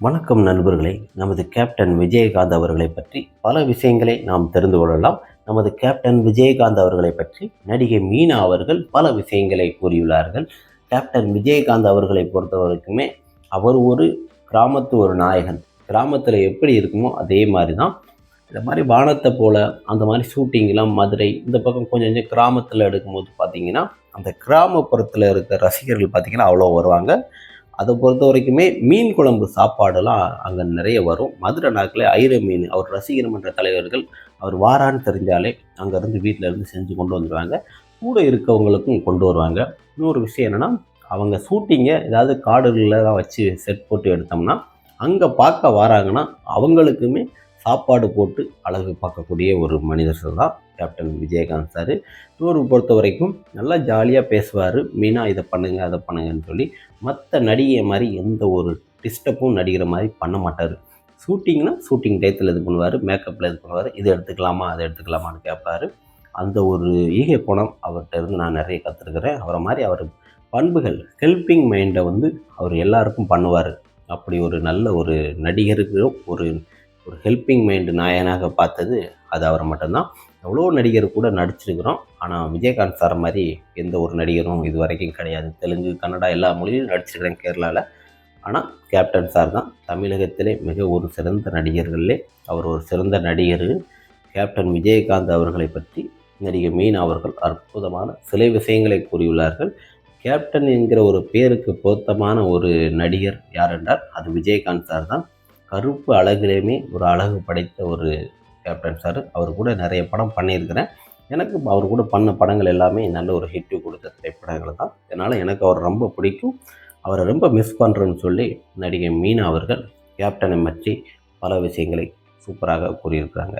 வணக்கம் நண்பர்களே. நமது கேப்டன் விஜயகாந்த் அவர்களை பற்றி பல விஷயங்களை நாம் தெரிந்து கொள்ளலாம். நமது கேப்டன் விஜயகாந்த் அவர்களை பற்றி நடிகை மீனா அவர்கள் பல விஷயங்களை கூறியுள்ளார்கள். கேப்டன் விஜயகாந்த் அவர்களை பொறுத்த வரைக்குமே அவர் ஒரு கிராமத்து ஒரு நாயகன். கிராமத்தில் எப்படி இருக்குமோ அதே மாதிரி தான் இந்த மாதிரி வானத்தை போல் அந்த மாதிரி ஷூட்டிங்லாம் மதுரை இந்த பக்கம் கொஞ்சம் கொஞ்சம் கிராமத்தில் எடுக்கும்போது பார்த்திங்கன்னா அந்த கிராமப்புறத்தில் இருக்க ரசிகர்கள் பார்த்தீங்கன்னா அவ்வளோ வருவாங்க. அதை பொறுத்த வரைக்குமே மீன் குழம்பு சாப்பாடெல்லாம் அங்கே நிறைய வரும். மதுரை நாக்கில் ஐர மீன் அவர் ரசிகர் மன்ற தலைவர்கள் அவர் வாரான்னு தெரிஞ்சாலே அங்கேருந்து வீட்டில் இருந்து செஞ்சு கொண்டு வந்துடுவாங்க கூட இருக்கவங்களுக்கும் கொண்டு வருவாங்க. இன்னொரு விஷயம் என்னென்னா அவங்க ஷூட்டிங்கை ஏதாவது காடுகளில் தான் வச்சு செட் போட்டு எடுத்தோம்னா அங்கே பார்க்க வராங்கன்னா அவங்களுக்குமே சாப்பாடு போட்டு அழகு பார்க்கக்கூடிய ஒரு மனிதர் தான் கேப்டன் விஜயகாந்த் சார். டூர் பொறுத்த வரைக்கும் நல்லா ஜாலியாக பேசுவார். மீனா இதை பண்ணுங்க அதை பண்ணுங்கன்னு சொல்லி மற்ற நடிகை மாதிரி எந்த ஒரு டிஸ்டர்பும் நடிகிற மாதிரி பண்ண மாட்டார். ஷூட்டிங்னா ஷூட்டிங் டயத்தில் இது பண்ணுவார் மேக்கப்பில் இது பண்ணுவார். இது எடுத்துக்கலாமா அதை எடுத்துக்கலாமான்னு கேட்பாரு அந்த ஒரு ஈகை குணம் அவர்கிட்ட இருந்து நான் நிறைய கற்றுருக்கிறேன் அவரை மாதிரி அவர் பண்புகள் ஹெல்பிங் மைண்டை வந்து அவர் எல்லாருக்கும் பண்ணுவார். அப்படி ஒரு நல்ல ஒரு நடிகருக்கும் ஒரு ஒரு ஹெல்பிங் மைண்டு நாயனாக பார்த்தது அது அவர் மட்டும்தான். எவ்வளோ நடிகர் கூட நடிச்சிருக்கிறோம். ஆனால் விஜயகாந்த் சார் மாதிரி எந்த ஒரு நடிகரும் இது வரைக்கும் கிடையாது. தெலுங்கு கன்னடா எல்லா மொழியிலும் நடிச்சிருக்கிறேன் கேரளாவில் ஆனால் கேப்டன் சார் தான் தமிழகத்திலே மிக ஒரு சிறந்த நடிகர்களே அவர் ஒரு சிறந்த நடிகர். கேப்டன் விஜயகாந்த் அவர்களை பற்றி நடிகை மீனா அவர்கள் அற்புதமான சில விஷயங்களை கூறியுள்ளார்கள். கேப்டன் என்கிற ஒரு பேருக்கு பொருத்தமான ஒரு நடிகர் யார் என்றால் அது விஜயகாந்த் சார் தான். கருப்பு அழகுலேயுமே ஒரு அழகு படைத்த ஒரு கேப்டன் சார் அவர் கூட நிறைய படம் பண்ணியிருக்கிறேன். எனக்கு அவர் கூட பண்ண படங்கள் எல்லாமே நல்ல ஒரு ஹிட்டு கொடுத்த திரைப்படங்கள் தான். அதனால் எனக்கு அவர் ரொம்ப பிடிக்கும். அவரை ரொம்ப மிஸ் பண்ணுறேன்னு சொல்லி நடிகை மீனா அவர்கள் கேப்டனை பற்றி பல விஷயங்களை சூப்பராக கூறியிருக்கிறாங்க.